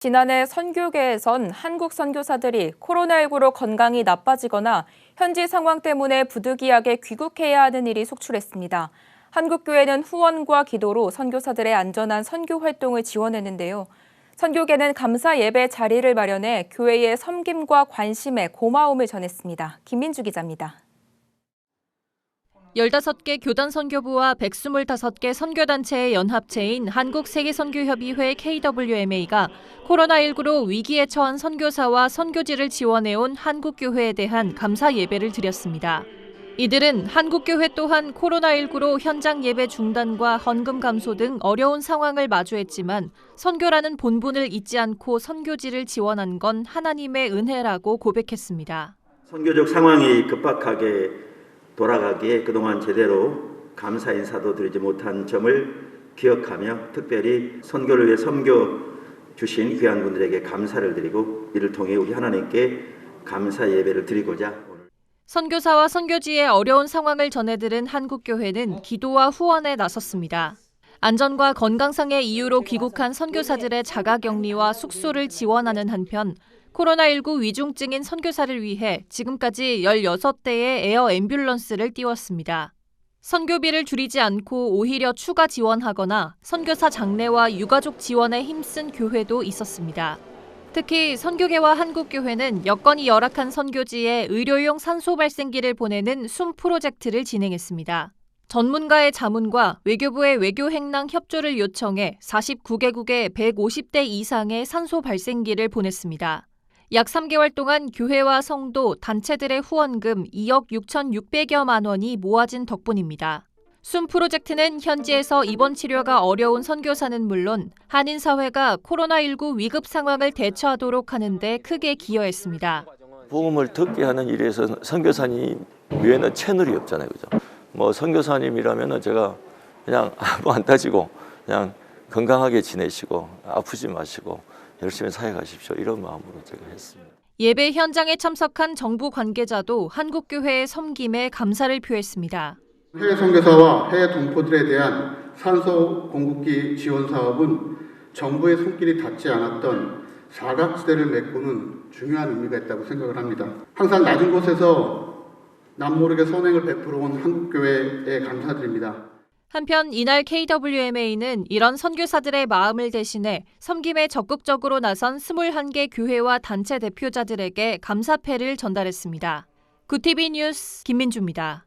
지난해 선교계에선 한국 선교사들이 코로나19로 건강이 나빠지거나 현지 상황 때문에 부득이하게 귀국해야 하는 일이 속출했습니다. 한국교회는 후원과 기도로 선교사들의 안전한 선교 활동을 지원했는데요. 선교계는 감사 예배 자리를 마련해 교회의 섬김과 관심에 고마움을 전했습니다. 김민주 기자입니다. 15개 교단 선교부와 125개 선교단체의 연합체인 한국세계선교협의회 KWMA가 코로나19로 위기에 처한 선교사와 선교지를 지원해온 한국교회에 대한 감사 예배를 드렸습니다. 이들은 한국교회 또한 코로나19로 현장 예배 중단과 헌금 감소 등 어려운 상황을 마주했지만 선교라는 본분을 잊지 않고 선교지를 지원한 건 하나님의 은혜라고 고백했습니다. 선교적 상황이 급박하게 돌아가기에 그동안 제대로 감사 인사도 드리지 못한 점을 기억하며 특별히 선교를 위해 섬겨 주신 귀한 분들에게 감사를 드리고 이를 통해 우리 하나님께 감사 예배를 드리고자 선교사와 선교지의 어려운 상황을 전해들은 한국교회는 기도와 후원에 나섰습니다. 안전과 건강상의 이유로 귀국한 선교사들의 자가격리와 숙소를 지원하는 한편 코로나19 위중증인 선교사를 위해 지금까지 16대의 에어 앰뷸런스를 띄웠습니다. 선교비를 줄이지 않고 오히려 추가 지원하거나 선교사 장례와 유가족 지원에 힘쓴 교회도 있었습니다. 특히 선교계와 한국교회는 여건이 열악한 선교지에 의료용 산소 발생기를 보내는 숨 프로젝트를 진행했습니다. 전문가의 자문과 외교부의 외교 행랑 협조를 요청해 49개국에 150대 이상의 산소 발생기를 보냈습니다. 약 3개월 동안 교회와 성도, 단체들의 후원금 2억 6,600여만 원이 모아진 덕분입니다. 숨 프로젝트는 현지에서 입원 치료가 어려운 선교사는 물론 한인 사회가 코로나19 위급 상황을 대처하도록 하는 데 크게 기여했습니다. 복음을 듣게 하는 일에서 선교사님 외에는 채널이 없잖아요. 그죠? 뭐 선교사님이라면은 제가 그냥 아무 안 따지고 그냥 건강하게 지내시고 아프지 마시고 열심히 사역하십시오. 이런 마음으로 제가 했습니다. 예배 현장에 참석한 정부 관계자도 한국교회의 섬김에 감사를 표했습니다. 해외 선교사와 해외 동포들에 대한 산소 공급기 지원 사업은 정부의 손길이 닿지 않았던 사각지대를 메꾸는 중요한 의미가 있다고 생각을 합니다. 항상 낮은 곳에서 남모르게 선행을 베풀어 온 한국교회에 감사드립니다. 한편 이날 KWMA는 이런 선교사들의 마음을 대신해 섬김에 적극적으로 나선 21개 교회와 단체 대표자들에게 감사패를 전달했습니다. 구티비 뉴스 김민주입니다.